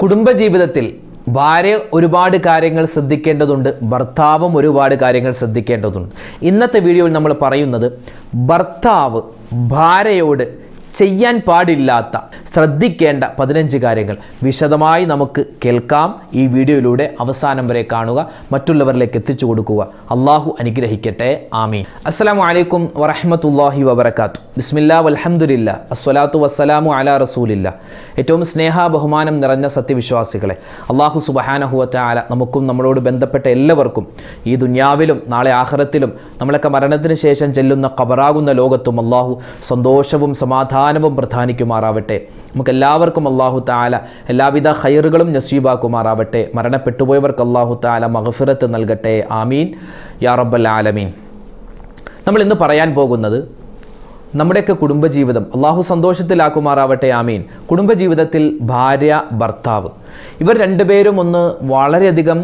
കുടുംബജീവിതത്തിൽ ഭാര്യ ഒരുപാട് കാര്യങ്ങൾ ശ്രദ്ധിക്കേണ്ടതുണ്ട് ഭർത്താവും ഒരുപാട് കാര്യങ്ങൾ ശ്രദ്ധിക്കേണ്ടതുണ്ട്. ഇന്നത്തെ വീഡിയോയിൽ നമ്മൾ പറയുന്നത് ഭർത്താവ് ഭാര്യയോട് ചെയ്യാൻ പാടില്ലാത്ത ശ്രദ്ധിക്കേണ്ട പതിനഞ്ച് കാര്യങ്ങൾ. വിശദമായി നമുക്ക് കേൾക്കാം. ഈ വീഡിയോയിലൂടെ അവസാനം വരെ കാണുക മറ്റുള്ളവരിലേക്ക് എത്തിച്ചു കൊടുക്കുക. അള്ളാഹു അനുഗ്രഹിക്കട്ടെ. ആമീൻ. അസ്സലാമു അലൈക്കും വറഹമത്തല്ലാഹി വബർക്കാത്തു ബിസ്മില്ലാ വലഹമുല്ല അസ്വലാത്തു വസ്സലാമു അല റസൂലില്ല. ഏറ്റവും സ്നേഹ ബഹുമാനം നിറഞ്ഞ സത്യവിശ്വാസികളെ അള്ളാഹു സുബഹാനഹുവറ്റ ആല നമുക്കും നമ്മളോട് ബന്ധപ്പെട്ട എല്ലാവർക്കും ഈ ദുന്യാവിലും നാളെ ആഹ്റത്തിലും നമ്മളൊക്കെ മരണത്തിന് ശേഷം ചെല്ലുന്ന കബറാകുന്ന ലോകത്തും അള്ളാഹു സന്തോഷവും സമാധാനവും പ്രധാനിക്കുമാറാവട്ടെ. നമുക്ക് എല്ലാവർക്കും അള്ളാഹു താല എല്ലാവിധ ഹൈറുകളും നസീബാക്കുമാറാവട്ടെ. മരണപ്പെട്ടുപോയവർക്ക് അള്ളാഹു താല മഹഫിറത്ത് നൽകട്ടെ. ആമീൻ. യാ റബ്ബൽ ആലമീൻ. നമ്മൾ ഇന്ന് പറയാൻ പോകുന്നത് നമ്മുടെയൊക്കെ കുടുംബജീവിതം അള്ളാഹു സന്തോഷത്തിലാക്കുമാറാവട്ടെ. ആമീൻ. കുടുംബജീവിതത്തിൽ ഭാര്യ ഭർത്താവ്. ഇവർ രണ്ടുപേരും ഒന്ന് വളരെയധികം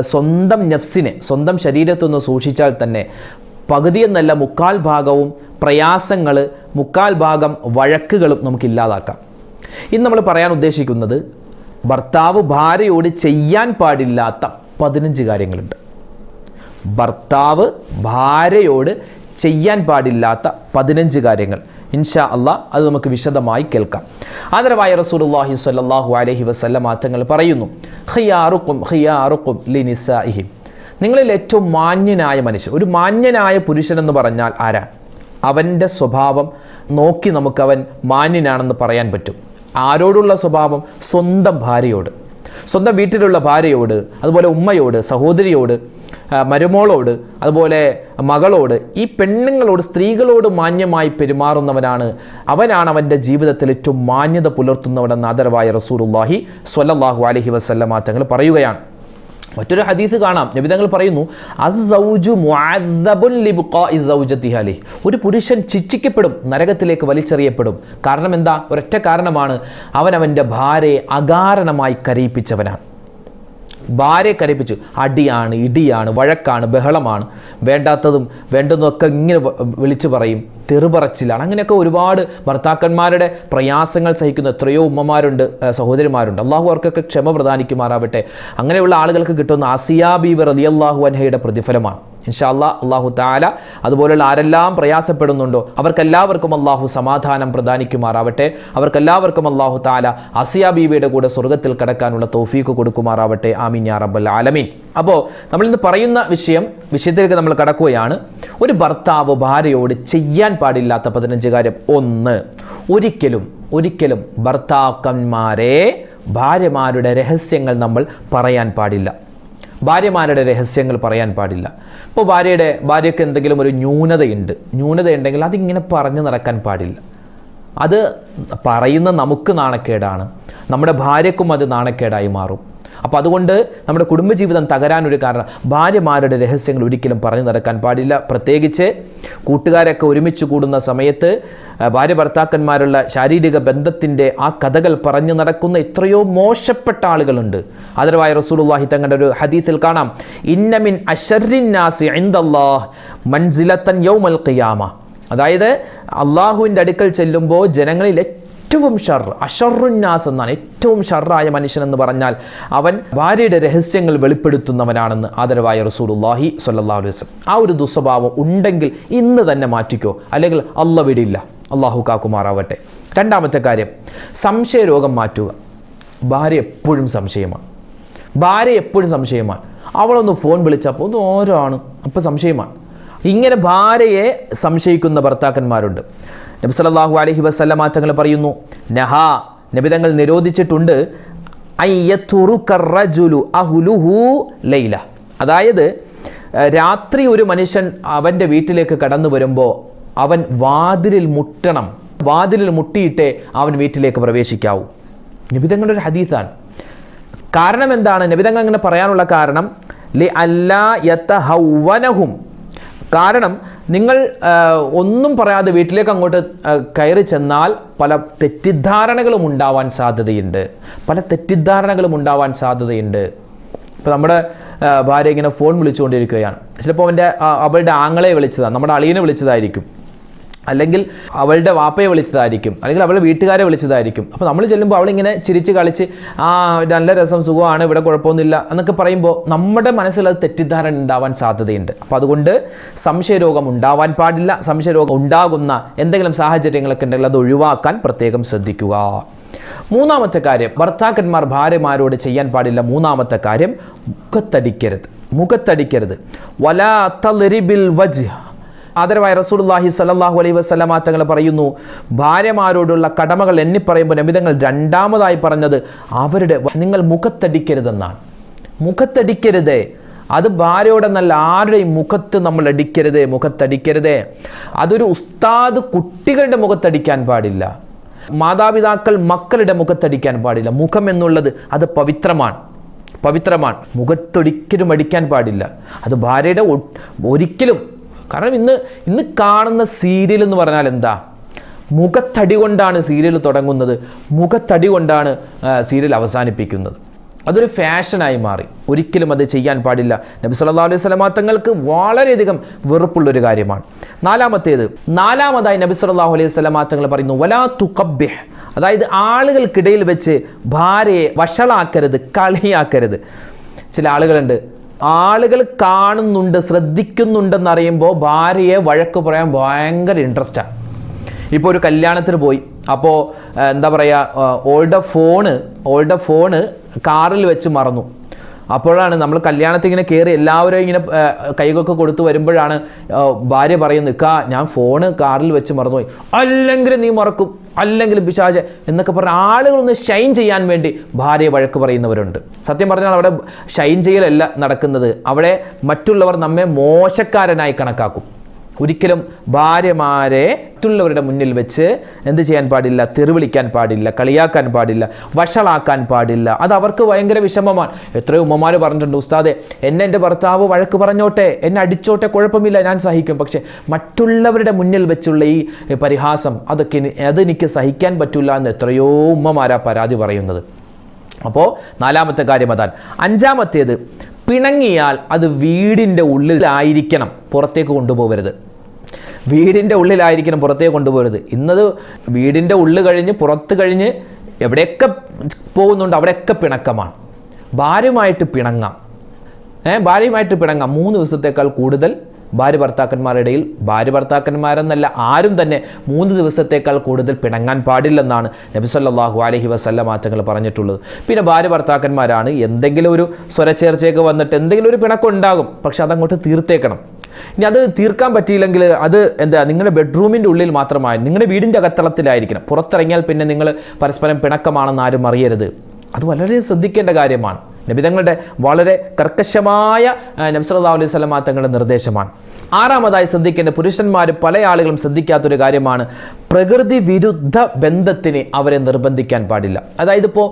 സ്വന്തം നഫ്സിനെ സ്വന്തം ശരീരത്തൊന്ന് സൂക്ഷിച്ചാൽ തന്നെ പകുതി എന്നല്ല മുക്കാൽ ഭാഗവും പ്രയാസങ്ങൾ മുക്കാൽ ഭാഗം വഴക്കുകളും നമുക്ക് ഇല്ലാതാക്കാം ഇന്ന് നമ്മൾ പറയാൻ ഉദ്ദേശിക്കുന്നത് ഭർത്താവ് ഭാര്യയോട് ചെയ്യാൻ പാടില്ലാത്ത പതിനഞ്ച് കാര്യങ്ങളുണ്ട്. ഭർത്താവ് ഭാര്യയോട് ചെയ്യാൻ പാടില്ലാത്ത പതിനഞ്ച് കാര്യങ്ങൾ. ഇൻഷാ അള്ളാ അത് നമുക്ക് വിശദമായി കേൾക്കാം. ആദരവായ റസൂലുള്ളാഹി സ്വല്ലല്ലാഹു അലൈഹി വസല്ലം മാറ്റങ്ങൾ പറയുന്നു. ഖിയാറുക്കും ഖിയാറുക്കും ലിനിസാഇഹിം. നിങ്ങളിൽ ഏറ്റവും മാന്യനായ മനുഷ്യൻ. ഒരു മാന്യനായ പുരുഷൻ എന്ന് പറഞ്ഞാൽ ആരാണ് അവന്റെ സ്വഭാവം നോക്കി നമുക്കവൻ മാന്യനാണെന്ന് പറയാൻ പറ്റും. ആരോടുള്ള സ്വഭാവം? സ്വന്തം ഭാര്യയോട്. സ്വന്തം വീട്ടിലുള്ള ഭാര്യയോട് അതുപോലെ ഉമ്മയോട് സഹോദരിയോട് മരുമോളോട് അതുപോലെ മകളോട് ഈ പെണ്ണുങ്ങളോട് സ്ത്രീകളോട് മാന്യമായി പെരുമാറുന്നവനാണ്. അവനാണ് അവന്റെ ജീവിതത്തിൽ ഏറ്റവും മാന്യത പുലർത്തുന്നവനെന്ന് ആദരവായ റസൂലുള്ളാഹി സ്വല്ലല്ലാഹു അലൈഹി തങ്ങൾ പറയുകയാണ്. മറ്റൊരു ഹദീസ് കാണാം. നബിതങ്ങൾ പറയുന്നു ഒരു പുരുഷൻ ശിക്ഷിക്കപ്പെടും നരകത്തിലേക്ക് വലിച്ചെറിയപ്പെടും. കാരണം എന്താ? ഒരൊറ്റ കാരണമാണ് അവൻ അവന്റെ ഭാര്യയെ അകാരണമായി കരയിപ്പിച്ചവനാണ്. ഭാര്യയെ കരയിപ്പിച്ചു. അടിയാണ് ഇടിയാണ് വഴക്കാണ് ബഹളമാണ്. വേണ്ടാത്തതും വേണ്ടതൊക്കെ ഇങ്ങനെ വിളിച്ചു പറയും. തെറുപറച്ചിലാണ്. അങ്ങനെയൊക്കെ ഒരുപാട് ഭർത്താക്കന്മാരുടെ പ്രയാസങ്ങൾ സഹിക്കുന്ന എത്രയോ ഉമ്മമാരുണ്ട് സഹോദരിമാരുണ്ട്. അള്ളാഹു അവർക്കൊക്കെ ക്ഷമ പ്രദാനിക്കുമാറാവട്ടെ. അങ്ങനെയുള്ള ആളുകൾക്ക് കിട്ടുന്ന ആസിയാ ബീബർ അലി അള്ളാഹു അൻഹയുടെ പ്രതിഫലമാണ്. ഇൻഷാല്ലാ അള്ളാഹു താല അതുപോലുള്ള ആരെല്ലാം പ്രയാസപ്പെടുന്നുണ്ടോ അവർക്കെല്ലാവർക്കും അള്ളാഹു സമാധാനം പ്രദാനിക്കുമാറാവട്ടെ. അവർക്കെല്ലാവർക്കും അള്ളാഹു താല അസിയ ബീവിയുടെ കൂടെ സ്വർഗത്തിൽ കടക്കാനുള്ള തോഫീക്ക് കൊടുക്കുമാറാവട്ടെ. ആമീൻ യാ റബ്ബൽ ആലമീൻ. അപ്പോൾ നമ്മളിന്ന് പറയുന്ന വിഷയം വിഷയത്തിലേക്ക് നമ്മൾ കടക്കുകയാണ്. ഒരു ഭർത്താവ് ഭാര്യയോട് ചെയ്യാൻ പാടില്ലാത്ത പതിനഞ്ച് കാര്യം. ഒന്ന് ഒരിക്കലും ഒരിക്കലും ഭർത്താക്കന്മാരെ ഭാര്യമാരുടെ രഹസ്യങ്ങൾ നമ്മൾ പറയാൻ പാടില്ല. ഭാര്യമാരുടെ രഹസ്യങ്ങൾ പറയാൻ പാടില്ല. ഇപ്പോൾ ഭാര്യയുടെ ഭാര്യയ്ക്ക് എന്തെങ്കിലും ഒരു ന്യൂനതയുണ്ട്. ന്യൂനതയുണ്ടെങ്കിൽ അതിങ്ങനെ പറഞ്ഞു നടക്കാൻ പാടില്ല. അത് പറയുന്ന നമുക്ക് നാണക്കേടാണ്. നമ്മുടെ ഭാര്യക്കും അത് നാണക്കേടായി മാറും. അപ്പോൾ അതുകൊണ്ട് നമ്മുടെ കുടുംബജീവിതം തകരാനൊരു കാരണം. ഭാര്യമാരുടെ രഹസ്യങ്ങൾ ഒരിക്കലും പറഞ്ഞു നടക്കാൻ പാടില്ല. പ്രത്യേകിച്ച് കൂട്ടുകാരൊക്കെ ഒരുമിച്ച് കൂടുന്ന സമയത്ത് ഭാര്യ ഭർത്താക്കന്മാരുള്ള ശാരീരിക ബന്ധത്തിന്റെ ആ കഥകൾ പറഞ്ഞു നടക്കുന്ന എത്രയോ മോശപ്പെട്ട ആളുകളുണ്ട്. അതരവായ റസൂലുള്ളാഹി തങ്ങളുടെ ഒരു ഹദീസിൽ കാണാം. ഇന്നമിൻ ഇൻദല്ലാഹ് മൻസിലത്തൻ യൗമൽ ഖിയാമ. അതായത് അള്ളാഹുവിന്റെ അടുക്കൽ ചെല്ലുമ്പോൾ ജനങ്ങളിൽ ഏറ്റവും ഷർ അഷറുന്നാസ് എന്നാണ് ഏറ്റവും ഷർറായ മനുഷ്യൻ എന്ന് പറഞ്ഞാൽ അവൻ ഭാര്യയുടെ രഹസ്യങ്ങൾ വെളിപ്പെടുത്തുന്നവനാണെന്ന് ആദരവായ റസൂലുള്ളാഹി സ്വല്ലല്ലാഹു അലൈഹി വസല്ലം. ആ ഒരു ദുസ്വഭാവം ഉണ്ടെങ്കിൽ ഇന്ന് തന്നെ മാറ്റിക്കോ. അല്ലെങ്കിൽ അല്ല വിടില്ല. അള്ളാഹു കാക്കുമാറാവട്ടെ. രണ്ടാമത്തെ കാര്യം സംശയരോഗം മാറ്റുക. ഭാര്യ എപ്പോഴും സംശയമാണ്. ഭാര്യ എപ്പോഴും സംശയമാണ്. അവളൊന്ന് ഫോൺ വിളിച്ചപ്പോൾ ഒന്ന് ഓരോ ആണ് അപ്പോൾ സംശയമാണ്. ഇങ്ങനെ ഭാര്യയെ സംശയിക്കുന്ന ഭർത്താക്കന്മാരുണ്ട്. നബി സല്ലല്ലാഹു അലൈഹി വസല്ലമ തങ്ങൾ പറയുന്നു. നഹാ നബിതങ്ങൾ നിരോധിച്ചിട്ടുണ്ട്. ലൈല. അതായത് രാത്രി ഒരു മനുഷ്യൻ അവന്റെ വീട്ടിലേക്ക് കടന്നു വരുമ്പോൾ അവൻ വാതിലിൽ മുട്ടണം. വാതിലിൽ മുട്ടിയിട്ടേ അവൻ വീട്ടിലേക്ക് പ്രവേശിക്കാവൂ. നിബിതങ്ങളുടെ ഒരു ഹദീസാണ്. കാരണം എന്താണ്? നബിതങ്ങൾ അങ്ങനെ പറയാനുള്ള കാരണം ലി അല്ലാ യത്തഹൗവനഹും കാരണം നിങ്ങൾ ഒന്നും പറയാതെ വീട്ടിലേക്ക് അങ്ങോട്ട് കയറി ചെന്നാൽ പല തെറ്റിദ്ധാരണകളും ഉണ്ടാവാൻ സാധ്യതയുണ്ട്. പല തെറ്റിദ്ധാരണകളും ഉണ്ടാവാൻ സാധ്യതയുണ്ട്. ഇപ്പോൾ നമ്മുടെ ഭാര്യ ഇങ്ങനെ ഫോൺ വിളിച്ചുകൊണ്ടിരിക്കുകയാണ്. ചിലപ്പോൾ അവന്റെ അവളുടെ ആങ്ങളെ വിളിച്ചതാണ് നമ്മുടെ അളിയനെ വിളിച്ചതായിരിക്കും. അല്ലെങ്കിൽ അവളുടെ വാപ്പയെ വിളിച്ചതായിരിക്കും അല്ലെങ്കിൽ അവളുടെ വീട്ടുകാരെ വിളിച്ചതായിരിക്കും. അപ്പോൾ നമ്മൾ ചെല്ലുമ്പോൾ അവളിങ്ങനെ ചിരിച്ച് കളിച്ച് ആ നല്ല രസം സുഖമാണ് ഇവിടെ കുഴപ്പമൊന്നുമില്ല എന്നൊക്കെ പറയുമ്പോൾ നമ്മുടെ മനസ്സിൽ അത് തെറ്റിദ്ധാരണ ഉണ്ടാവാൻ സാധ്യതയുണ്ട്. അപ്പോൾ അതുകൊണ്ട് സംശയരോഗം ഉണ്ടാവാൻ പാടില്ല. സംശയരോഗം ഉണ്ടാകുന്ന എന്തെങ്കിലും സാഹചര്യങ്ങളൊക്കെ ഉണ്ടെങ്കിൽ അത് ഒഴിവാക്കാൻ പ്രത്യേകം ശ്രദ്ധിക്കുക. മൂന്നാമത്തെ കാര്യം ഭർത്താക്കന്മാർ ഭാര്യമാരോട് ചെയ്യാൻ പാടില്ല. മൂന്നാമത്തെ കാര്യം മുഖത്തടിക്കരുത്. മുഖത്തടിക്കരുത്. വലാ തളിരിബിൽ വജ് ആദരവായ റസൂലുള്ളാഹി സ്വല്ലല്ലാഹു അലൈഹി വസല്ലമ തങ്ങൾ പറയുന്നു ഭാര്യമാരോടുള്ള കടമകൾ എണ്ണി പറയുമ്പോൾ നബിതങ്ങൾ രണ്ടാമതായി പറഞ്ഞത് അവരുടെ നിങ്ങൾ മുഖത്തടിക്കരുതെന്നാണ്. മുഖത്തടിക്കരുത്. അത് ഭാര്യയോടെന്നല്ല ആരുടെയും മുഖത്ത് നമ്മൾ അടിക്കരുത് മുഖത്തടിക്കരുത്. അതൊരു ഉസ്താദ് കുട്ടികളുടെ മുഖത്തടിക്കാൻ പാടില്ല. മാതാപിതാക്കൾ മക്കളുടെ മുഖത്തടിക്കാൻ പാടില്ല. മുഖം എന്നുള്ളത് അത് പവിത്രമാണ്. പവിത്രമാണ്. മുഖത്തൊരിക്കലും അടിക്കാൻ പാടില്ല. അത് ഭാര്യയുടെ ഒരിക്കലും കാരണം ഇന്ന് ഇന്ന് കാണുന്ന സീരിയൽ എന്ന് പറഞ്ഞാൽ എന്താ? മുഖത്തടി കൊണ്ടാണ് സീരിയൽ തുടങ്ങുന്നത്. മുഖത്തടി കൊണ്ടാണ് സീരിയൽ അവസാനിപ്പിക്കുന്നത്. അതൊരു ഫാഷനായി മാറി. ഒരിക്കലും അത് ചെയ്യാൻ പാടില്ല. നബി സല്ലാ അലൈഹി വസല്ലമ തങ്ങൾക്ക് വളരെയധികം വെറുപ്പുള്ളൊരു കാര്യമാണ്. നാലാമത്തേത് നാലാമതായി നബി സല്ലല്ലാഹു അലൈഹി തങ്ങൾ പറയുന്നു വലാ തുഖബ്ബിഹ്. അതായത് ആളുകൾക്കിടയിൽ വെച്ച് ഭാര്യയെ വഷളാക്കരുത് കളിയാക്കരുത്. ചില ആളുകളുണ്ട് ആളുകൾ കാണുന്നുണ്ട് ശ്രദ്ധിക്കുന്നുണ്ടെന്നറിയുമ്പോൾ ഭാര്യയെ വഴക്ക് പറയാൻ ഭയങ്കര ഇൻട്രസ്റ്റാണ് ഇപ്പോൾ ഒരു കല്യാണത്തിന് പോയി. അപ്പോൾ എന്താ പറയുക ഓൾഡ് ഫോണ് ഓൾഡ് ഫോണ് കാറിൽ വെച്ച് മറന്നു. അപ്പോഴാണ് നമ്മൾ കല്യാണത്തിൽ ഇങ്ങനെ കയറി എല്ലാവരും ഇങ്ങനെ കൈകൊക്കെ കൊടുത്തു വരുമ്പോഴാണ് ഭാര്യ പറയുന്നത് കാ ഞാൻ ഫോണ് കാറിൽ വെച്ച് മറന്നുപോയി. അല്ലെങ്കിൽ നീ മറക്കും അല്ലെങ്കിൽ പിശാച് എന്നൊക്കെ പറഞ്ഞ ആളുകളൊന്ന് ഷൈൻ ചെയ്യാൻ വേണ്ടി ഭാര്യ വഴക്ക് പറയുന്നവരുണ്ട്. സത്യം പറഞ്ഞാൽ അവിടെ ഷൈൻ ചെയ്യലല്ല നടക്കുന്നത്. അവിടെ മറ്റുള്ളവർ നമ്മെ മോശക്കാരനായി കണക്കാക്കും. ഒരിക്കലും ഭാര്യമാരെ മറ്റുള്ളവരുടെ മുന്നിൽ വെച്ച് എന്ത് ചെയ്യാൻ പാടില്ല തെറിവിളിക്കാൻ പാടില്ല കളിയാക്കാൻ പാടില്ല വഷളാക്കാൻ പാടില്ല. അത് അവർക്ക് ഭയങ്കര വിഷമമാണ്. എത്രയോ ഉമ്മമാർ പറഞ്ഞിട്ടുണ്ട് ഉസ്താദെ എന്നെ എന്റെ ഭർത്താവ് വഴക്ക് പറഞ്ഞോട്ടെ എന്നെ അടിച്ചോട്ടെ കുഴപ്പമില്ല ഞാൻ സഹിക്കും. പക്ഷേ മറ്റുള്ളവരുടെ മുന്നിൽ വെച്ചുള്ള ഈ പരിഹാസം അതൊക്കെ അതെനിക്ക് സഹിക്കാൻ പറ്റില്ല എന്ന് എത്രയോ ഉമ്മമാരാ പരാതി പറയുന്നത്. അപ്പോൾ നാലാമത്തെ കാര്യം അതാണ്. അഞ്ചാമത്തേത് പിണങ്ങിയാൽ അത് വീടിന്റെ ഉള്ളിലായിരിക്കണം പുറത്തേക്ക് കൊണ്ടുപോകരുത്. വീടിന്റെ ഉള്ളിലായിരിക്കണം പുറത്തേക്ക് കൊണ്ടുപോകരുത് ഇന്നത് വീടിന്റെ ഉള്ളു കഴിഞ്ഞ് പുറത്ത് കഴിഞ്ഞ് എവിടെയൊക്കെ പോകുന്നുണ്ട് അവിടെയൊക്കെ പിണക്കമാണ്. ഭാര്യമായിട്ട് പിണങ്ങാം. ഏഹ് ഭാര്യയുമായിട്ട് പിണങ്ങാം. മൂന്ന് ദിവസത്തേക്കാൾ കൂടുതൽ ഭാര്യ ഭർത്താക്കന്മാരുടെ ഇടയിൽ ഭാര്യ ഭർത്താക്കന്മാരെന്നല്ല ആരും തന്നെ മൂന്ന് ദിവസത്തേക്കാൾ കൂടുതൽ പിണങ്ങാൻ പാടില്ലെന്നാണ് നബി സല്ലല്ലാഹു അലൈഹി വസല്ല മാറ്റങ്ങൾ പറഞ്ഞിട്ടുള്ളത്. പിന്നെ ഭാര്യ ഭർത്താക്കന്മാരാണ് എന്തെങ്കിലും ഒരു സ്വരച്ചേർച്ചയൊക്കെ വന്നിട്ട് എന്തെങ്കിലും ഒരു പിണക്കം ഉണ്ടാകും. പക്ഷെ അതങ്ങോട്ട് തീർത്തേക്കണം. ഇനി അത് തീർക്കാൻ പറ്റിയില്ലെങ്കിൽ അത് എന്താ നിങ്ങളുടെ ബെഡ്റൂമിന്റെ ഉള്ളിൽ മാത്രമായി നിങ്ങളുടെ വീടിന്റെ അകത്തളത്തിലായിരിക്കണം. പുറത്തിറങ്ങിയാൽ പിന്നെ നിങ്ങൾ പരസ്പരം പിണക്കമാണെന്ന് ആരും അറിയരുത്. അത് വളരെ ശ്രദ്ധിക്കേണ്ട കാര്യമാണ്. നബിതങ്ങളുടെ വളരെ കർക്കശമായ നബ്സല്ലാ അലൈഹി സ്വലമാ തങ്ങളുടെ നിർദ്ദേശമാണ്. ആറാമതായി ശ്രദ്ധിക്കേണ്ട പുരുഷന്മാർ പല ആളുകളും ശ്രദ്ധിക്കാത്തൊരു കാര്യമാണ് പ്രകൃതി വിരുദ്ധ ബന്ധത്തിന് അവരെ നിർബന്ധിക്കാൻ പാടില്ല. അതായത് ഇപ്പോൾ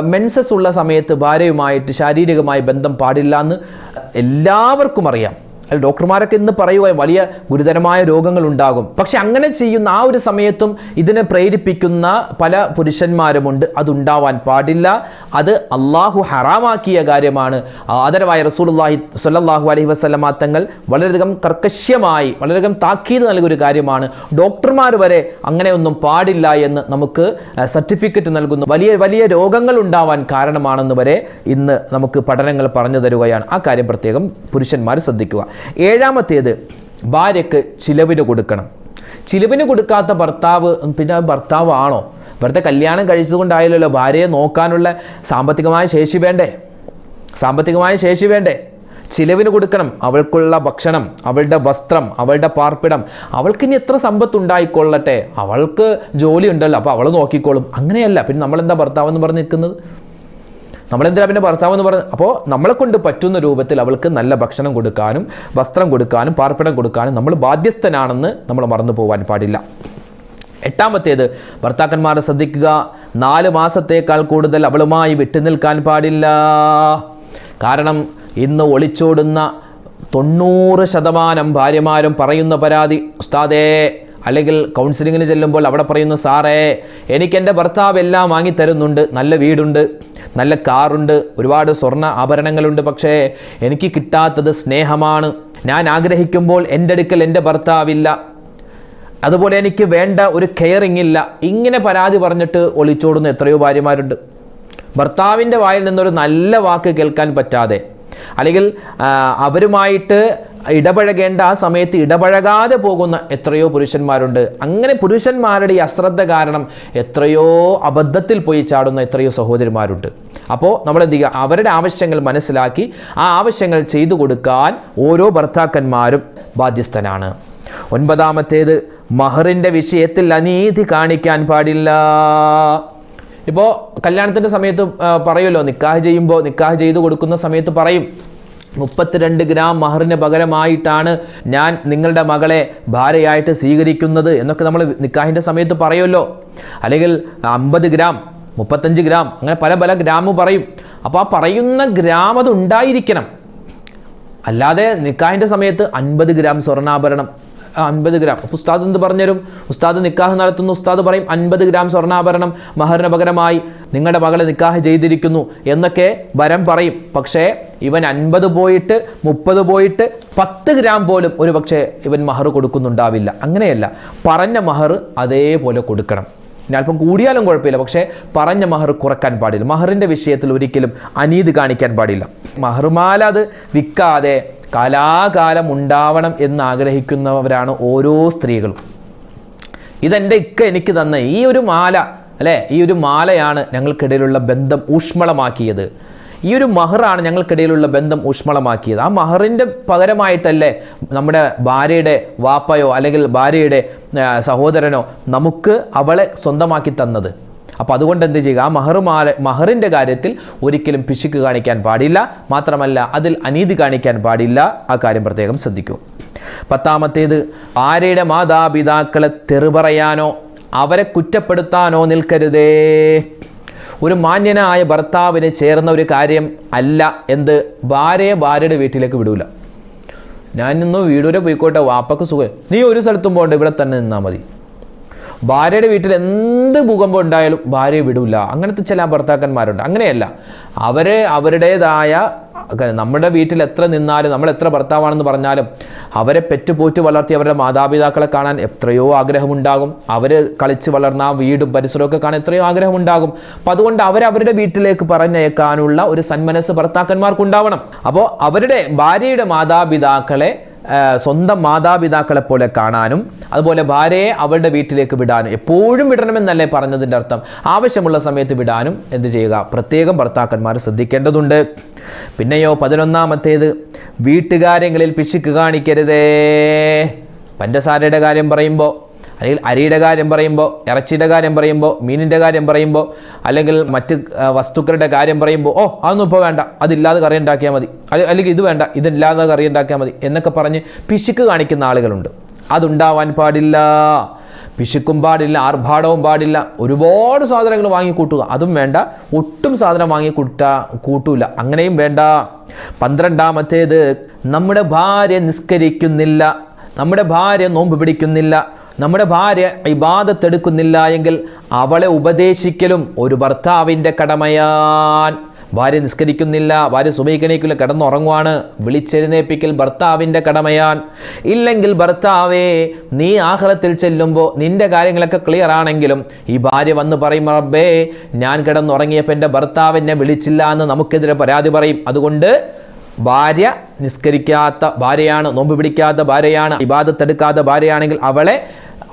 മെൻസസ് ഉള്ള സമയത്ത് ഭാര്യയുമായിട്ട് ശാരീരികമായി ബന്ധം പാടില്ല എന്ന് എല്ലാവർക്കും അറിയാം. അല്ല ഡോക്ടർമാരൊക്കെ ഇന്ന് പറയുക വലിയ ഗുരുതരമായ രോഗങ്ങൾ ഉണ്ടാകും പക്ഷെ അങ്ങനെ ചെയ്യുന്ന ആ ഒരു സമയത്തും ഇതിനെ പ്രേരിപ്പിക്കുന്ന പല പുരുഷന്മാരുമുണ്ട്. അതുണ്ടാവാൻ പാടില്ല. അത് അള്ളാഹു ഹറാമാക്കിയ കാര്യമാണ്. ആദരവായ റസൂലുള്ളാഹി സ്വല്ലല്ലാഹു അലൈഹി വസ്ലമാ തങ്ങൾ വളരെയധികം കർക്കശ്യമായി വളരെയധികം താക്കീത് നൽകിയൊരു കാര്യമാണ്. ഡോക്ടർമാർ വരെ അങ്ങനെയൊന്നും പാടില്ല എന്ന് നമുക്ക് സർട്ടിഫിക്കറ്റ് നൽകുന്നു. വലിയ വലിയ രോഗങ്ങൾ ഉണ്ടാവാൻ കാരണമാണെന്ന് വരെ ഇന്ന് നമുക്ക് പഠനങ്ങൾ പറഞ്ഞു തരുകയാണ്. ആ കാര്യം പ്രത്യേകം പുരുഷന്മാർ ശ്രദ്ധിക്കുക. ഏഴാമത്തേത് ഭാര്യക്ക് ചിലവിന് കൊടുക്കണം. ചിലവിന് കൊടുക്കാത്ത ഭർത്താവ് പിന്നെ ഭർത്താവ് ആണോ വെറുതെ കല്യാണം കഴിച്ചതുകൊണ്ടായാലല്ലോ ഭാര്യയെ നോക്കാനുള്ള സാമ്പത്തികമായ ശേഷി വേണ്ടേ? സാമ്പത്തികമായ ശേഷി വേണ്ടേ? ചിലവിന് കൊടുക്കണം. അവൾക്കുള്ള ഭക്ഷണം അവളുടെ വസ്ത്രം അവളുടെ പാർപ്പിടം. അവൾക്ക് ഇനി എത്ര സമ്പത്ത് ഉണ്ടായിക്കൊള്ളട്ടെ അവൾക്ക് ജോലി ഉണ്ടല്ലോ അപ്പോൾ അവൾ നോക്കിക്കോളും. അങ്ങനെയല്ല. പിന്നെ നമ്മളെന്താ ഭർത്താവെന്ന് പറഞ്ഞ് നിൽക്കുന്നത്? നമ്മളെന്തിനാ പിന്നെ ഭർത്താവ് എന്ന് പറഞ്ഞു? അപ്പോൾ നമ്മളെ കൊണ്ട് പറ്റുന്ന രൂപത്തിൽ അവൾക്ക് നല്ല ഭക്ഷണം കൊടുക്കാനും വസ്ത്രം കൊടുക്കാനും പാർപ്പിടം കൊടുക്കാനും നമ്മൾ ബാധ്യസ്ഥനാണെന്ന് നമ്മൾ മറന്നു പോകാൻ പാടില്ല. എട്ടാമത്തേത് ഭർത്താക്കന്മാരെ ശ്രദ്ധിക്കുക. നാല് മാസത്തേക്കാൾ കൂടുതൽ അവളുമായി വിട്ടുനിൽക്കാൻ പാടില്ല. കാരണം ഇന്ന് ഒളിച്ചോടുന്ന തൊണ്ണൂറ് ശതമാനം ഭാര്യമാരും പറയുന്ന പരാതി ഉസ്താദേ അല്ലെങ്കിൽ കൗൺസിലിങ്ങിന് ചെല്ലുമ്പോൾ അവിടെ പറയുന്നു സാറേ എനിക്ക് എന്റെ ഭർത്താവ് എല്ലാം വാങ്ങിത്തരുന്നുണ്ട് നല്ല വീടുണ്ട് നല്ല കാറുണ്ട് ഒരുപാട് സ്വർണ ആഭരണങ്ങളുണ്ട്. പക്ഷേ എനിക്ക് കിട്ടാത്തത് സ്നേഹമാണ്. ഞാൻ ആഗ്രഹിക്കുമ്പോൾ എന്റെ അടുക്കൽ എന്റെ ഭർത്താവില്ല. അതുപോലെ എനിക്ക് വേണ്ട ഒരു കെയറിങ് ഇല്ല. ഇങ്ങനെ പരാതി പറഞ്ഞിട്ട് ഒളിച്ചോടുന്ന എത്രയോ ഭാര്യമാരുണ്ട്. ഭർത്താവിന്റെ വായിൽ നിന്നൊരു നല്ല വാക്ക് കേൾക്കാൻ പറ്റാതെ. അല്ലെങ്കിൽ അവരുമായിട്ട് ഇടപഴകേണ്ട ആ സമയത്ത് ഇടപഴകാതെ പോകുന്ന എത്രയോ പുരുഷന്മാരുണ്ട്. അങ്ങനെ പുരുഷന്മാരുടെ ഈ അശ്രദ്ധ കാരണം എത്രയോ അബദ്ധത്തിൽ പോയി ചാടുന്ന എത്രയോ സഹോദരിമാരുണ്ട്. അപ്പോൾ നമ്മൾ എന്ത് ചെയ്യുക അവരുടെ ആവശ്യങ്ങൾ മനസ്സിലാക്കി ആ ആവശ്യങ്ങൾ ചെയ്തു കൊടുക്കാൻ ഓരോ ഭർത്താക്കന്മാരും ബാധ്യസ്ഥനാണ്. ഒൻപതാമത്തേത് മഹറിന്റെ വിഷയത്തിൽ അനീതി കാണിക്കാൻ പാടില്ല. ഇപ്പോൾ കല്യാണത്തിന്റെ സമയത്ത് പറയുമല്ലോ നിക്കാഹ് ചെയ്യുമ്പോൾ നിക്കാഹ് ചെയ്തു കൊടുക്കുന്ന സമയത്ത് പറയും. മുപ്പത്തിരണ്ട് ഗ്രാം മഹറിന് പകരമായിട്ടാണ് ഞാൻ നിങ്ങളുടെ മകളെ ഭാര്യയായിട്ട് സ്വീകരിക്കുന്നത് എന്നൊക്കെ നമ്മൾ നിക്കാഹിന്റെ സമയത്ത് പറയുമല്ലോ. അല്ലെങ്കിൽ അമ്പത് ഗ്രാം മുപ്പത്തഞ്ച് ഗ്രാം അങ്ങനെ പല പല ഗ്രാമ് പറയും. അപ്പോൾ ആ പറയുന്ന ഗ്രാം ഉണ്ടായിരിക്കണം. അല്ലാതെ നിക്കാഹിന്റെ സമയത്ത് അൻപത് ഗ്രാം സ്വർണാഭരണം അൻപത് ഗ്രാം. അപ്പോൾ ഉസ്താദ് എന്ത് പറഞ്ഞുതരും? ഉസ്താദ് നിക്കാഹ് നടത്തുന്നു. ഉസ്താദ് പറയും അൻപത് ഗ്രാം സ്വർണാഭരണം മഹറിന് പകരമായി നിങ്ങളുടെ മകളെ നിക്കാഹ് ചെയ്തിരിക്കുന്നു എന്നൊക്കെ വരം പറയും. പക്ഷേ ഇവൻ അൻപത് പോയിട്ട് മുപ്പത് പോയിട്ട് പത്ത് ഗ്രാം പോലും ഒരു പക്ഷേ ഇവൻ മഹർ കൊടുക്കുന്നുണ്ടാവില്ല. അങ്ങനെയല്ല. പറഞ്ഞ മഹർ അതേപോലെ കൊടുക്കണം. ഇനി അല്പം കൂടിയാലും കുഴപ്പമില്ല. പക്ഷേ പറഞ്ഞ മഹർ കുറയ്ക്കാൻ പാടില്ല. മഹറിന്റെ വിഷയത്തിൽ ഒരിക്കലും അനീതി കാണിക്കാൻ പാടില്ല. മഹർമാല അത് വിൽക്കാതെ കാലാകാലം ഉണ്ടാവണം എന്ന് ആഗ്രഹിക്കുന്നവരാണ് ഓരോ സ്ത്രീകളും. ഇതെന്റെ ഇക്ക എനിക്ക് തന്ന ഈ ഒരു മാല അല്ലേ? ഈ ഒരു മാലയാണ് ഞങ്ങൾക്കിടയിലുള്ള ബന്ധം ഊഷ്മളമാക്കിയത്. ഈ ഒരു മഹറാണ് ഞങ്ങൾക്കിടയിലുള്ള ബന്ധം ഊഷ്മളമാക്കിയത്. ആ മഹറിന്റെ പകരമായിട്ടല്ലേ നമ്മുടെ ഭാര്യയുടെ വാപ്പയോ അല്ലെങ്കിൽ ഭാര്യയുടെ സഹോദരനോ നമുക്ക് അവളെ സ്വന്തമാക്കി തന്നത്. അപ്പോൾ അതുകൊണ്ട് എന്ത് ചെയ്യുക? ആ മഹർ മഹറിന്റെ കാര്യത്തിൽ ഒരിക്കലും പിശുക്ക് കാണിക്കാൻ പാടില്ല. മാത്രമല്ല അതിൽ അനീതി കാണിക്കാൻ പാടില്ല. ആ കാര്യം പ്രത്യേകം ശ്രദ്ധിക്കൂ. പത്താമത്തേത് ആരുടെ മാതാപിതാക്കളെ തെറിപറയാനോ അവരെ കുറ്റപ്പെടുത്താനോ നിൽക്കരുതേ. ഒരു മാന്യനായ ഭർത്താവിന് ചേർന്ന ഒരു കാര്യം അല്ല എന്ത്? ഭാര്യയെ ഭാര്യയുടെ വീട്ടിലേക്ക് വിടൂല. ഞാനിന്ന് വീടൂരെ പോയിക്കോട്ടെ വാപ്പക്ക് സുഖം. നീ ഒരു സ്ഥലത്തും പോകണ്ട ഇവിടെ തന്നെ നിന്നാൽ മതി. ഭാര്യയുടെ വീട്ടിൽ എന്ത് ഭൂകമ്പം ഉണ്ടായാലും ഭാര്യയെ വിടില്ല അങ്ങനത്തെ ചില ഭർത്താക്കന്മാരുണ്ട്. അങ്ങനെയല്ല. അവരെ അവരുടേതായ നമ്മുടെ വീട്ടിൽ എത്ര നിന്നാലും നമ്മൾ എത്ര ഭർത്താവാണെന്ന് പറഞ്ഞാലും അവരെ പെറ്റുപോറ്റ് വളർത്തി അവരുടെ മാതാപിതാക്കളെ കാണാൻ എത്രയോ ആഗ്രഹമുണ്ടാകും. അവർ കളിച്ച് വളർന്ന ആ വീടും പരിസരമൊക്കെ കാണാൻ എത്രയോ ആഗ്രഹമുണ്ടാകും. അപ്പം അതുകൊണ്ട് അവരവരുടെ വീട്ടിലേക്ക് പറഞ്ഞേക്കാനുള്ള ഒരു സന്മനസ് ഭർത്താക്കന്മാർക്കുണ്ടാവണം. അപ്പോൾ അവരുടെ ഭാര്യയുടെ മാതാപിതാക്കളെ സ്വന്തം മാതാപിതാക്കളെ പോലെ കാണാനും അതുപോലെ ഭാര്യയെ അവരുടെ വീട്ടിലേക്ക് വിടാനും എപ്പോഴും വിടണമെന്നല്ലേ പറഞ്ഞതിന്റെ അർത്ഥം. ആവശ്യമുള്ള സമയത്ത് വിടാനും എന്ത് ചെയ്യുക? പ്രത്യേകം ഭർത്താക്കന്മാർ ശ്രദ്ധിക്കേണ്ടതുണ്ട്. പിന്നെയോ പതിനൊന്നാമത്തേത് വീട്ടുകാര്യങ്ങളിൽ പിശുക്ക് കാണിക്കരുതേ. പഞ്ചസാരയുടെ കാര്യം പറയുമ്പോൾ അല്ലെങ്കിൽ അരിയുടെ കാര്യം പറയുമ്പോൾ ഇറച്ചിയുടെ കാര്യം പറയുമ്പോൾ മീനിന്റെ കാര്യം പറയുമ്പോൾ അല്ലെങ്കിൽ മറ്റ് വസ്തുക്കളുടെ കാര്യം പറയുമ്പോൾ ഓ അതൊന്നും ഇപ്പോൾ വേണ്ട. അതില്ലാതെ കറി ഉണ്ടാക്കിയാൽ മതി. അല്ലെ- അല്ലെങ്കിൽ ഇത് വേണ്ട. ഇതില്ലാതെ കറി ഉണ്ടാക്കിയാൽ മതി. എന്നൊക്കെ പറഞ്ഞ് പിശുക്ക് കാണിക്കുന്ന ആളുകളുണ്ട്. അതുണ്ടാവാൻ പാടില്ല. പിശുക്കും പാടില്ല. ആർഭാടവും പാടില്ല. ഒരുപാട് സാധനങ്ങൾ വാങ്ങി കൂട്ടുക. അതും വേണ്ട. ഒട്ടും സാധനം വാങ്ങി കൂട്ടാ കൂട്ടൂല. അങ്ങനെയും വേണ്ട. പന്ത്രണ്ടാമത്തേത് നമ്മുടെ ഭാര്യ നിസ്കരിക്കുന്നില്ല. നമ്മുടെ ഭാര്യ നോമ്പ് പിടിക്കുന്നില്ല. നമ്മുടെ ഭാര്യ ഇബാദത്തെടുക്കുന്നില്ല എങ്കിൽ അവളെ ഉപദേശിക്കലും ഒരു ഭർത്താവിന്റെ കടമയാൻ. ഭാര്യ നിസ്കരിക്കുന്നില്ല ഭാര്യ സുബൈക്കണിക്കില്ല കിടന്നുറങ്ങുവാണ്. വിളിച്ചെഴുന്നേപ്പിക്കൽ ഭർത്താവിന്റെ കടമയാൻ. ഇല്ലെങ്കിൽ ഭർത്താവേ നീ ആഹ്ലത്തിൽ ചെല്ലുമ്പോൾ നിന്റെ കാര്യങ്ങളൊക്കെ ക്ലിയർ ആണെങ്കിലും ഈ ഭാര്യ വന്ന് പറയും റബ്ബേ ഞാൻ കിടന്നുറങ്ങിയപ്പോൾ എന്റെ ഭർത്താവ് എന്നെ വിളിച്ചില്ല എന്ന് നമുക്കെതിരെ പരാതി പറയും. അതുകൊണ്ട് ഭാര്യ നിസ്കരിക്കാത്ത ഭാര്യയാണ് നോമ്പ് പിടിക്കാത്ത ഭാര്യയാണ് ഇബാദത്തെടുക്കാത്ത ഭാര്യയാണെങ്കിൽ അവളെ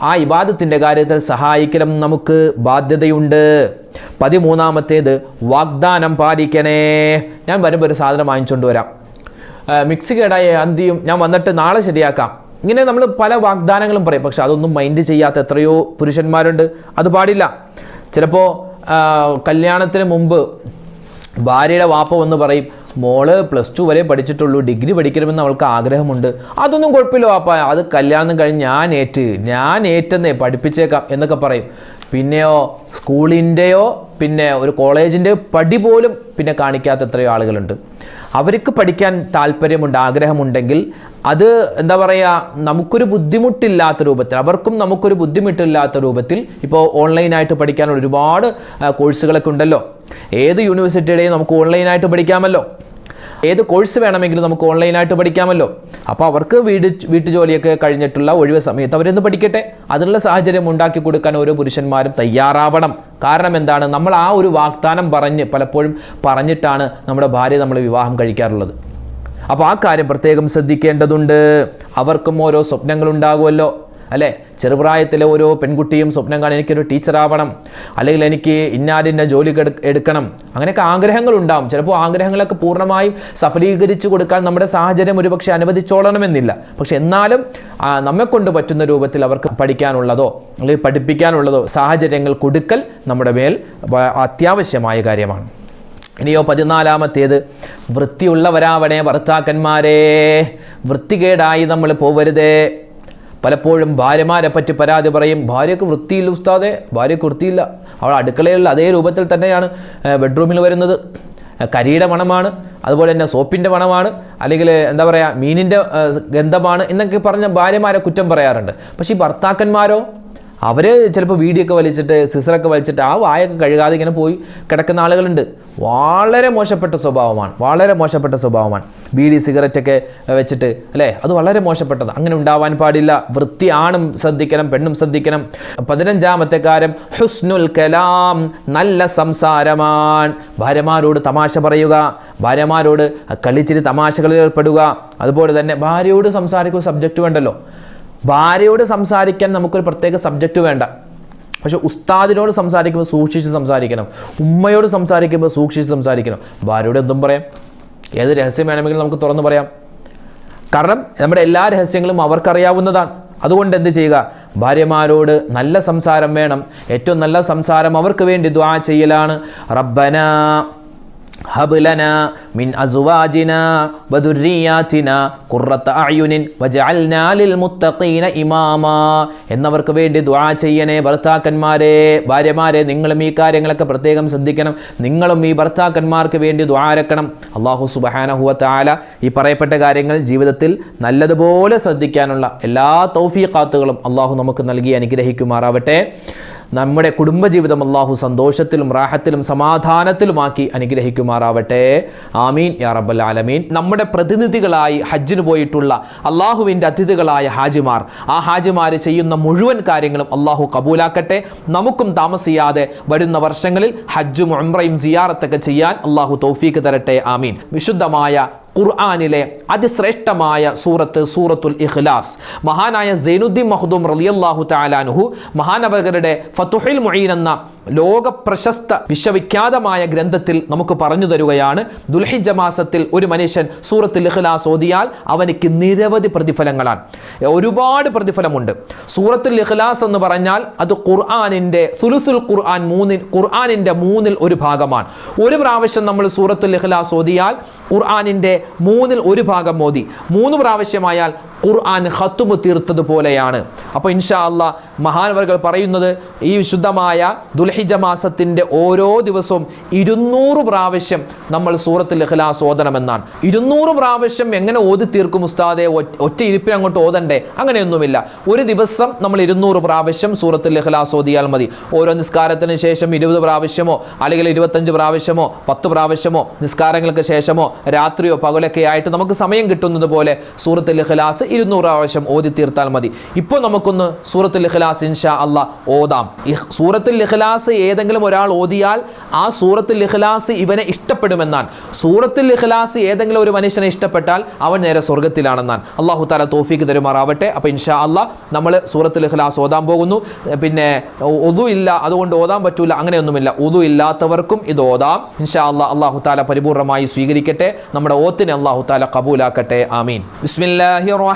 ആ ഇബാദത്തിന്റെ കാര്യത്തിൽ സഹായിക്കലും നമുക്ക് ബാധ്യതയുണ്ട്. പതിമൂന്നാമത്തേത് വാഗ്ദാനം പാലിക്കണേ. ഞാൻ വരുമ്പോൾ ഒരു സാധനം വാങ്ങിച്ചുകൊണ്ട് വരാം. മിക്സി കേടായ അന്തിയും ഞാൻ വന്നിട്ട് നാളെ ശരിയാക്കാം. ഇങ്ങനെ നമ്മൾ പല വാഗ്ദാനങ്ങളും പറയും. പക്ഷെ അതൊന്നും മൈൻഡ് ചെയ്യാത്ത എത്രയോ പുരുഷന്മാരുണ്ട്. അത് പാടില്ല. ചിലപ്പോൾ കല്യാണത്തിന് മുമ്പ് ഭാര്യയുടെ വാപ്പ വന്ന് പറയും മോൾ പ്ലസ് ടു വരെ പഠിച്ചിട്ടുള്ളൂ ഡിഗ്രി പഠിക്കണമെന്ന് അവൾക്ക് ആഗ്രഹമുണ്ട്. അതൊന്നും കുഴപ്പമില്ല വാപ്പ. അത് കല്യാണം കഴിഞ്ഞ് ഞാൻ ഏറ്റ് ഞാൻ ഏറ്റെന്നേ പഠിപ്പിച്ചേക്കാം എന്നൊക്കെ പറയും. പിന്നെയോ സ്കൂളിന്റെയോ പിന്നെ ഒരു കോളേജിന്റെ പടി പോലും പിന്നെ കാണിക്കാത്ത എത്രയോ ആളുകളുണ്ട്. അവർക്ക് പഠിക്കാൻ താല്പര്യമുണ്ട് ആഗ്രഹമുണ്ടെങ്കിൽ അത് എന്താ പറയുക നമുക്കൊരു ബുദ്ധിമുട്ടില്ലാത്ത രൂപത്തിൽ അവർക്കും നമുക്കൊരു ബുദ്ധിമുട്ടില്ലാത്ത രൂപത്തിൽ ഇപ്പോൾ ഓൺലൈനായിട്ട് പഠിക്കാനുള്ള ഒരുപാട് കോഴ്സുകളൊക്കെ ഉണ്ടല്ലോ. ഏത് യൂണിവേഴ്സിറ്റിയുടെയും നമുക്ക് ഓൺലൈനായിട്ട് പഠിക്കാമല്ലോ. ഏത് കോഴ്സ് വേണമെങ്കിലും നമുക്ക് ഓൺലൈനായിട്ട് പഠിക്കാമല്ലോ. അപ്പോൾ അവർക്ക് വീട് വീട്ടു ജോലിയൊക്കെ കഴിഞ്ഞിട്ടുള്ള ഒഴിവ് സമയത്ത് അവരൊന്ന് പഠിക്കട്ടെ. അതിനുള്ള സാഹചര്യം ഉണ്ടാക്കി കൊടുക്കാൻ ഓരോ പുരുഷന്മാരും തയ്യാറാവണം. കാരണം എന്താണ്? നമ്മൾ ആ ഒരു വാഗ്ദാനം പറഞ്ഞ് പലപ്പോഴും പറഞ്ഞിട്ടാണ് നമ്മുടെ ഭാര്യ നമ്മൾ വിവാഹം കഴിക്കാറുള്ളത്. അപ്പോൾ ആ കാര്യം പ്രത്യേകം ശ്രദ്ധിക്കേണ്ടതുണ്ട്. അവർക്കും ഓരോ സ്വപ്നങ്ങൾ ഉണ്ടാകുമല്ലോ. അല്ലേ? ചെറുപ്രായത്തിലെ ഓരോ പെൺകുട്ടിയും സ്വപ്നം കാണാൻ എനിക്കൊരു ടീച്ചറാവണം. അല്ലെങ്കിൽ എനിക്ക് ഇന്നാലിന്ന ജോലി എടു- എടുക്കണം. അങ്ങനെയൊക്കെ ആഗ്രഹങ്ങളുണ്ടാവും. ചിലപ്പോൾ ആഗ്രഹങ്ങളൊക്കെ പൂർണമായും സഫലീകരിച്ചു കൊടുക്കാൻ നമ്മുടെ സാഹചര്യം ഒരുപക്ഷെ അനുവദിച്ചോളണമെന്നില്ല. പക്ഷെ എന്നാലും നമ്മെക്കൊണ്ട് പറ്റുന്ന രൂപത്തിൽ അവർക്ക് പഠിക്കാനുള്ളതോ അല്ലെങ്കിൽ പഠിപ്പിക്കാനുള്ളതോ സാഹചര്യങ്ങൾ കൊടുക്കൽ നമ്മുടെ മേൽ അത്യാവശ്യമായ കാര്യമാണ്. ഇനിയോ പതിനാലാമത്തേത്. വൃത്തിയുള്ളവരാവണേ ഭർത്താക്കന്മാരെ. വൃത്തികേടായി നമ്മൾ പോവരുതേ. പലപ്പോഴും ഭാര്യമാരെ പറ്റി പരാതി പറയും. ഭാര്യയ്ക്ക് വൃത്തിയില്ല ഉസ്താദെ. ഭാര്യയ്ക്ക് വൃത്തിയില്ല. അവൾ അടുക്കളയിലുള്ള അതേ രൂപത്തിൽ തന്നെയാണ് ബെഡ്റൂമിൽ വരുന്നത്. കരിയുടെ മണമാണ് അതുപോലെ തന്നെ സോപ്പിന്റെ മണമാണ് അല്ലെങ്കിൽ എന്താ പറയുക മീനിന്റെ ഗന്ധമാണ് എന്നൊക്കെ പറഞ്ഞ ഭാര്യമാരെ കുറ്റം പറയാറുണ്ട്. പക്ഷേ ഈ ഭർത്താക്കന്മാരോ അവർ ചിലപ്പോൾ വീടിയൊക്കെ വലിച്ചിട്ട് സിസറൊക്കെ വലിച്ചിട്ട് ആ വായൊക്കെ കഴുകാതെ ഇങ്ങനെ പോയി കിടക്കുന്ന ആളുകളുണ്ട്. വളരെ മോശപ്പെട്ട സ്വഭാവമാണ്. വളരെ മോശപ്പെട്ട സ്വഭാവമാണ്. ബീഡി സിഗരറ്റൊക്കെ വെച്ചിട്ട് അല്ലേ? അത് വളരെ മോശപ്പെട്ടത് അങ്ങനെ ഉണ്ടാവാൻ പാടില്ല. വൃത്തി ആണും ശ്രദ്ധിക്കണം പെണ്ണും ശ്രദ്ധിക്കണം. പതിനഞ്ചാമത്തെ കാര്യം ഹുസ്നുൽ കലാം നല്ല സംസാരമാണ്. ഭാര്യമാരോട് തമാശ പറയുക. ഭാര്യമാരോട് കളിച്ചിരി തമാശകളിൽ ഏർപ്പെടുക. അതുപോലെ തന്നെ ഭാര്യയോട് സംസാരിക്കുക സബ്ജക്റ്റ് വേണ്ടല്ലോ. ഭാര്യയോട് സംസാരിക്കാൻ നമുക്കൊരു പ്രത്യേക സബ്ജക്റ്റ് വേണ്ട. പക്ഷെ ഉസ്താദിനോട് സംസാരിക്കുമ്പോൾ സൂക്ഷിച്ച് സംസാരിക്കണം. ഉമ്മയോട് സംസാരിക്കുമ്പോൾ സൂക്ഷിച്ച് സംസാരിക്കണം. ഭാര്യയോട് എന്തും പറയാം. ഏത് രഹസ്യം വേണമെങ്കിലും നമുക്ക് തുറന്നു പറയാം. കാരണം നമ്മുടെ എല്ലാ രഹസ്യങ്ങളും അവർക്കറിയാവുന്നതാണ്. അതുകൊണ്ട് എന്ത് ചെയ്യുക? ഭാര്യമാരോട് നല്ല സംസാരം വേണം. ഏറ്റവും നല്ല സംസാരം അവർക്ക് വേണ്ടി ദ്വാ ചെയ്യലാണ്. റബ്ബന. മിൻ മുത്തഖീന എന്നവർക്ക് വേണ്ടി ദുആ ചെയ്യണേ ഭർത്താക്കന്മാരെ ഭാര്യമാരെ നിങ്ങളും ഈ കാര്യങ്ങളൊക്കെ പ്രത്യേകം ശ്രദ്ധിക്കണം. നിങ്ങളും ഈ ഭർത്താക്കന്മാർക്ക് വേണ്ടി ദുആരക്കണം അള്ളാഹു സുബഹാനഹുവ ഈ പറയപ്പെട്ട കാര്യങ്ങൾ ജീവിതത്തിൽ നല്ലതുപോലെ ശ്രദ്ധിക്കാനുള്ള എല്ലാ തൗഫീഖാത്തുകളും അള്ളാഹു നമുക്ക് നൽകി അനുഗ്രഹിക്കുമാറാവട്ടെ. നമ്മുടെ കുടുംബജീവിതം അള്ളാഹു സന്തോഷത്തിലും റാഹത്തിലും സമാധാനത്തിലുമാക്കി അനുഗ്രഹിക്കുമാറാവട്ടെ. ആമീൻ. യാ റബ്ബൽ ആലമീൻ. നമ്മുടെ പ്രതിനിധികളായി ഹജ്ജിന് പോയിട്ടുള്ള അള്ളാഹുവിന്റെ അതിഥികളായ ഹാജിമാർ. ആ ഹാജിമാർ ചെയ്യുന്ന മുഴുവൻ കാര്യങ്ങളും അള്ളാഹു കബൂലാക്കട്ടെ. നമുക്കും താമസിയാതെ വരുന്ന വർഷങ്ങളിൽ ഹജ്ജും ഉംറയും സിയാറത്തൊക്കെ ചെയ്യാൻ അള്ളാഹു തൗഫീക്ക് തരട്ടെ. ആമീൻ. വിശുദ്ധമായ ഖുർആാനിലെ അതിശ്രേഷ്ഠമായ സൂറത്ത് സൂറത്തുൽ ഇഖ്ലാസ്. മഹാനായ സൈനുദ്ദീൻ മഹ്ദൂം റലിയല്ലാഹു താലാനുഹു മഹാനവകരുടെ ഫതുഹിൽ മുഈൻ എന്ന ലോക പ്രശസ്ത വിശ്വവിഖ്യാതമായ ഗ്രന്ഥത്തിൽ നമുക്ക് പറഞ്ഞു തരുകയാണ്. ദുൽഹിജ മാസത്തിൽ ഒരു മനുഷ്യൻ സൂറത്തുൽ ഇഖ്ലാസ് ഓതിയാൽ അവനിക്ക് നിരവധി പ്രതിഫലങ്ങളാണ്. ഒരുപാട് പ്രതിഫലമുണ്ട്. സൂറത്തുൽ ഇഖ്ലാസ് എന്ന് പറഞ്ഞാൽ അത് ഖുർആാനിന്റെ സുലുസുൽ ഖുർആൻ മൂന്നിൽ ഖുർആാനിന്റെ മൂന്നിൽ ഒരു ഭാഗമാണ്. ഒരു പ്രാവശ്യം നമ്മൾ സൂറത്തുൽ ഇഖ്ലാസ് ഓതിയാൽ ഖുർആാനിന്റെ മൂന്നിൽ ഒരു ഭാഗം മോദി. മൂന്ന് പ്രാവശ്യമായാൽ ഖുർആൻ ഖത്തുമു തീർത്തതുപോലെയാണ്. അപ്പോൾ ഇൻഷാ അള്ളാ മഹാനവർകൾ പറയുന്നത് ഈ വിശുദ്ധമായ ദുൽഹിജ മാസത്തിന്റെ ഓരോ ദിവസവും ഇരുന്നൂറ് പ്രാവശ്യം നമ്മൾ സൂറത്തുൽ ഇഖ്ലാസ് ഓതണമെന്നാണ്. ഇരുന്നൂറ് പ്രാവശ്യം എങ്ങനെ ഓതി തീർക്കും ഉസ്താദെ? ഒറ്റ ഇരിപ്പിന് അങ്ങോട്ട് ഓതണ്ടേ? അങ്ങനെയൊന്നുമില്ല. ഒരു ദിവസം നമ്മൾ ഇരുന്നൂറ് പ്രാവശ്യം സൂറത്തുൽ ഇഖ്ലാസ് ഓതിയാൽ മതി. ഓരോ നിസ്കാരത്തിന് ശേഷം ഇരുപത് പ്രാവശ്യമോ അല്ലെങ്കിൽ ഇരുപത്തഞ്ച് പ്രാവശ്യമോ പത്ത് പ്രാവശ്യമോ നിസ്കാരങ്ങൾക്ക് ശേഷമോ രാത്രിയോ പകലൊക്കെ ആയിട്ട് നമുക്ക് സമയം കിട്ടുന്നത് പോലെ സൂറത്തുൽ ഇഖ്ലാസ് ഇരുന്നൂറ് പ്രാവശ്യം ഓതി തീർത്താൽ മതി. ഇപ്പോൾ നമുക്കൊന്ന് സൂറത്തുൽ ഇഖ്ലാസ് ഇൻഷാ അല്ല ഓതാം. സൂറത്തുൽ ഇഖ്ലാസ് ഏതെങ്കിലും ഒരാൾ ഓതിയാൽ ആ സൂറത്തുൽ ഇഖ്ലാസ് ഇവനെ ഇഷ്ടപ്പെടുമെന്നാണ്. സൂറത്തുൽ ഇഖ്ലാസ് ഏതെങ്കിലും ഒരു മനുഷ്യനെ ഇഷ്ടപ്പെട്ടാൽ അവൻ നേരെ സ്വർഗത്തിലാണെന്നാണ് അള്ളാഹു താല തോഫിക്ക് തരുമാറാവട്ടെ. അപ്പോൾ ഇൻഷാ അല്ല നമ്മൾ സൂറത്തുൽ ഇഖ്ലാസ് ഓതാൻ പോകുന്നു. പിന്നെ ഒതു ഇല്ല അതുകൊണ്ട് ഓതാൻ പറ്റൂല അങ്ങനെയൊന്നുമില്ല. ഒതു ഇല്ലാത്തവർക്കും ഇത് ഓതാം. ഇൻഷാ അല്ല അള്ളാഹു താല പരിപൂർണമായി സ്വീകരിക്കട്ടെ. നമ്മുടെ ഓത്തിനെ അള്ളാഹു താല കബൂലാക്കട്ടെ. ആമീൻ. ബിസ്മില്ലാഹി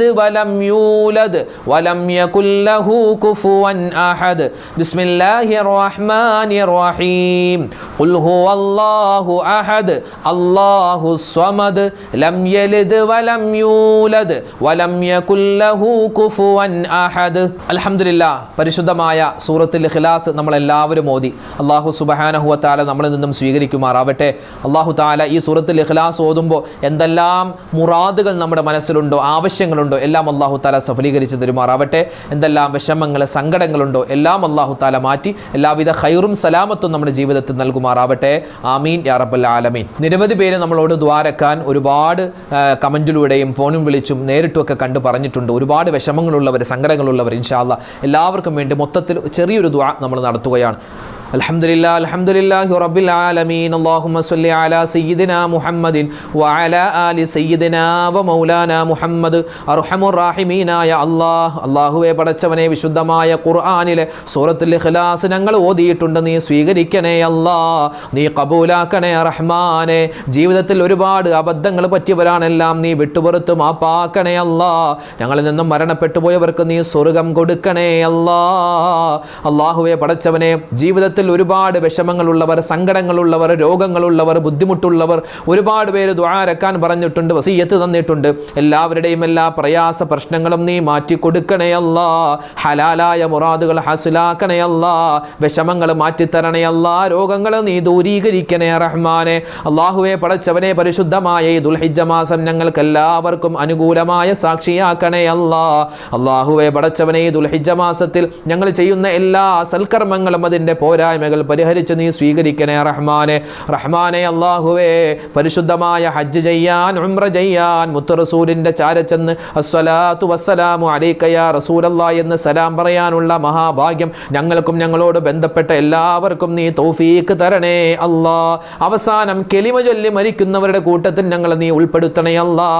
യലിദ് വലം യൂലദ്? വലം യകുല്ലഹു കുഫുവൻ അഹദ്. ബിസ്മില്ലാഹിർ റഹ്മാനിർ റഹീം ഖുൽ ഹുവല്ലാഹു അഹദ്. അല്ലാഹു സ്വമദ്. ലം യലിദ് വലം യൂലദ്. വലം യകുല്ലഹു കുഫുവൻ അഹദ്. അൽഹംദുലില്ലാ പരിശുദ്ധമായ സൂറത്തുൽ ഇഖ്ലാസ് നമ്മൾ എല്ലാവരും ഓതി. അല്ലാഹു സുബ്ഹാനഹു വതആല നമ്മളിൽ നിന്നും സ്വീകരിക്കുമാറാവട്ടെ. അല്ലാഹു തആല ഈ സൂറത്തുൽ ഇഖ്ലാസ് ഓതുമ്പോൾ എന്തെല്ലാം മുറാദുകൾ നമ്മുടെ മനസ്സിലുണ്ടോ? ആവശ്യങ്ങളുണ്ടോ? എല്ലാം അള്ളാഹു താല സഫലീകരിച്ച് തരുമാറാവട്ടെ. എന്തെല്ലാം വിഷമങ്ങൾ സങ്കടങ്ങളുണ്ടോ? എല്ലാം അള്ളാഹു താല മാറ്റി എല്ലാവിധ ഹൈറും സലാമത്തും നമ്മുടെ ജീവിതത്തിൽ നൽകുമാറാവട്ടെ. ആമീൻ യാ റബ്ബൽ ആലമീൻ. നിരവധി പേര് നമ്മളോട് ദ്വാരക്കാൻ ഒരുപാട് കമന്റിലൂടെയും ഫോണും വിളിച്ചും നേരിട്ടുമൊക്കെ കണ്ട് പറഞ്ഞിട്ടുണ്ട്. ഒരുപാട് വിഷമങ്ങളുള്ളവർ സങ്കടങ്ങളുള്ളവർ ഇൻഷാല്ല എല്ലാവർക്കും വേണ്ടി മൊത്തത്തിൽ ചെറിയൊരു ദ്വാ നമ്മൾ നടത്തുകയാണ്. الحمد لله الحمد لله رب العالمين اللهم صل على سيدنا محمد وعلى آل سيدنا ومولانا محمد അർഹമു റാഹിമീനായ അള്ളാഹ് അള്ളാഹുവെ പടച്ചവനെ വിശുദ്ധമായ ഖുർആാനിലെ സൂറത്തുൽ ഇഖ്ലാസ് ഞങ്ങൾ ഓതിയിട്ടുണ്ട് നീ സ്വീകരിക്കണേ അല്ലാ നീ കബൂലാക്കണേ റഹ്മാനെ ജീവിതത്തിൽ ഒരുപാട് അബദ്ധങ്ങൾ പറ്റിയവരാണെല്ലാം നീ വിട്ടുപുറത്ത് മാപ്പാക്കണേ അല്ലാ ഞങ്ങളിൽ നിന്നും മരണപ്പെട്ടു പോയവർക്ക് നീ സ്വർഗം കൊടുക്കണേ അല്ലാ അള്ളാഹുവെ പടച്ചവനെ ജീവിതത്തിൽ ഒരുപാട് വിഷമങ്ങളുള്ളവർ സങ്കടങ്ങളുള്ളവർ രോഗങ്ങളുള്ളവർ ബുദ്ധിമുട്ടുള്ളവർ ഒരുപാട് പേര് ദ്വാരക്കാൻ പറഞ്ഞിട്ടുണ്ട് വസീയത്ത് തന്നിട്ടുണ്ട്. എല്ലാവരുടെയും എല്ലാ പ്രയാസ പ്രശ്നങ്ങളും നീ മാറ്റി കൊടുക്കണയല്ല ഹലാലായ മുറാദുകൾ ഹസുലാക്കണയല്ല വിഷമങ്ങൾ മാറ്റിത്തരണയല്ല രോഗങ്ങൾ നീ ദൂരീകരിക്കണേ റഹ്മാനെ. അള്ളാഹുവെ പടച്ചവനെ പരിശുദ്ധമായ ഈ ദുൽഹിജ്ജ മാസം ഞങ്ങൾക്ക് എല്ലാവർക്കും അനുകൂലമായ സാക്ഷിയാക്കണേ അല്ലാ. അള്ളാഹുവെ പടച്ചവനെ ഈ ദുൽഹിജ്ജ മാസത്തിൽ ഞങ്ങൾ ചെയ്യുന്ന എല്ലാ സൽക്കർമ്മങ്ങളും അതിന്റെ പോരായ്മകൾ പരിഹരിച്ച് നീ സ്വീകരിക്കണേ റഹ്മാനെ. റഹ്മാനെ അള്ളാഹുവേ പരിശുദ്ധമായ ഹജ്ജ് ചെയ്യാൻ ഉംറ ചെയ്യാൻ മുത്തറസൂലിന്റെ ചാരച്ചെന്ന് അസ്വലാത്തു വസ്സലാമു അലൈക്കയ റസൂലല്ല എന്ന് സലാം പറയാനുള്ള മഹാഭാഗ്യം ഞങ്ങൾക്കും ഞങ്ങളോട് ബന്ധപ്പെട്ട എല്ലാവർക്കും നീ തൗഫീക്ക് തരണേ അല്ലാ. അവസാനം കെലിമ ചൊല്ലി മരിക്കുന്നവരുടെ കൂട്ടത്തിൽ ഞങ്ങൾ നീ ഉൾപ്പെടുത്തണേ അല്ലാ.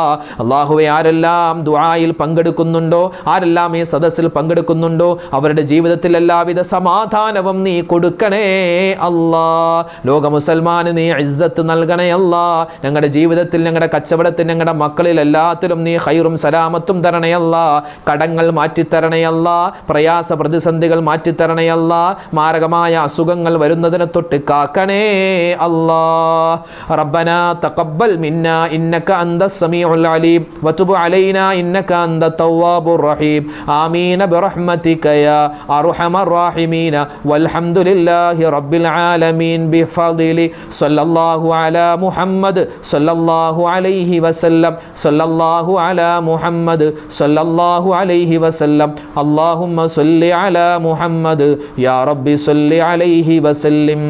അള്ളാഹുവെ ആരെല്ലാം ദുആയിൽ പങ്കെടുക്കുന്നുണ്ടോ ആരെല്ലാം ഈ സദസ്സിൽ പങ്കെടുക്കുന്നുണ്ടോ അവരുടെ ജീവിതത്തിൽ എല്ലാവിധ സമാധാനവും നീ കൊടുക്കണേ അല്ലാ. ലോക മുസൽമാന് നീ ഇസ്സത്ത് നൽകണേ അല്ലാ. ഞങ്ങളുടെ ജീവിതത്തിൽ ഞങ്ങളുടെ കച്ചവടത്തിൽ ഞങ്ങളുടെ മക്കളിൽ എല്ലാത്തിലും നീ ഹൈറും സലാമത്തും തരണേ അല്ലാ. കടങ്ങൾ മാറ്റിത്തരണയല്ല പ്രയാസ പ്രതിസന്ധികൾ മാറ്റിത്തരണയല്ല മാരകമായ അസുഖങ്ങൾ വരുന്നതിനെ തൊട്ട് കാക്കണേ അല്ലാ. റബ്ബന തഖബ്ബൽ മിന്ന ഇന്നക അന്ത സമീഉൽ അലീം. വതുബ് അലൈന ഇന്നക അന്ത തവ്വാബുർ റഹീം. ആമീന ബിറഹ്മതിക യാ അർഹമർ റഹീമീന. വൽഹംദുലില്ലാഹി ലഹി റബ്ബിൽ ആലമീൻ ബി ഫദിലി സല്ലല്ലാഹു അലാ മുഹമ്മദ് സല്ലല്ലാഹു അലൈഹി വസല്ലം സല്ലല്ലാഹു അലാ മുഹമ്മദ് സല്ലല്ലാഹു അലൈഹി വസല്ലം അല്ലാഹുമ്മ സല്ലി അലാ മുഹമ്മദ് യാ റബ്ബി സല്ലി അലൈഹി വസല്ലിം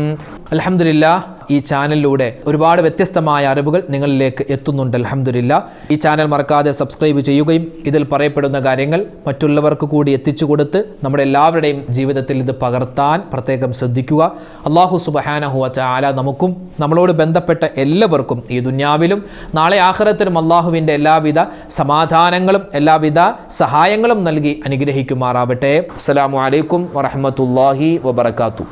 അൽഹംദുലില്ലാഹ് ഈ ചാനലിലൂടെ ഒരുപാട് വ്യത്യസ്തമായ അറിവുകൾ നിങ്ങളിലേക്ക് എത്തുന്നുണ്ട്. അലഹമില്ല ഈ ചാനൽ മറക്കാതെ സബ്സ്ക്രൈബ് ചെയ്യുകയും ഇതിൽ പറയപ്പെടുന്ന കാര്യങ്ങൾ മറ്റുള്ളവർക്ക് കൂടി എത്തിച്ചു കൊടുത്ത് നമ്മുടെ എല്ലാവരുടെയും ജീവിതത്തിൽ ഇത് പകർത്താൻ പ്രത്യേകം ശ്രദ്ധിക്കുക. അള്ളാഹു സുബഹാനഹുവ ചാല നമുക്കും നമ്മളോട് ബന്ധപ്പെട്ട എല്ലാവർക്കും ഈ ദുന്യാവിലും നാളെ ആഹ്റത്തിലും അള്ളാഹുവിന്റെ എല്ലാവിധ സമാധാനങ്ങളും എല്ലാവിധ സഹായങ്ങളും നൽകി അനുഗ്രഹിക്കുമാറാവട്ടെ. അസ്സാം വലൈക്കും വറഹമത്തല്ലാഹി വാത്തു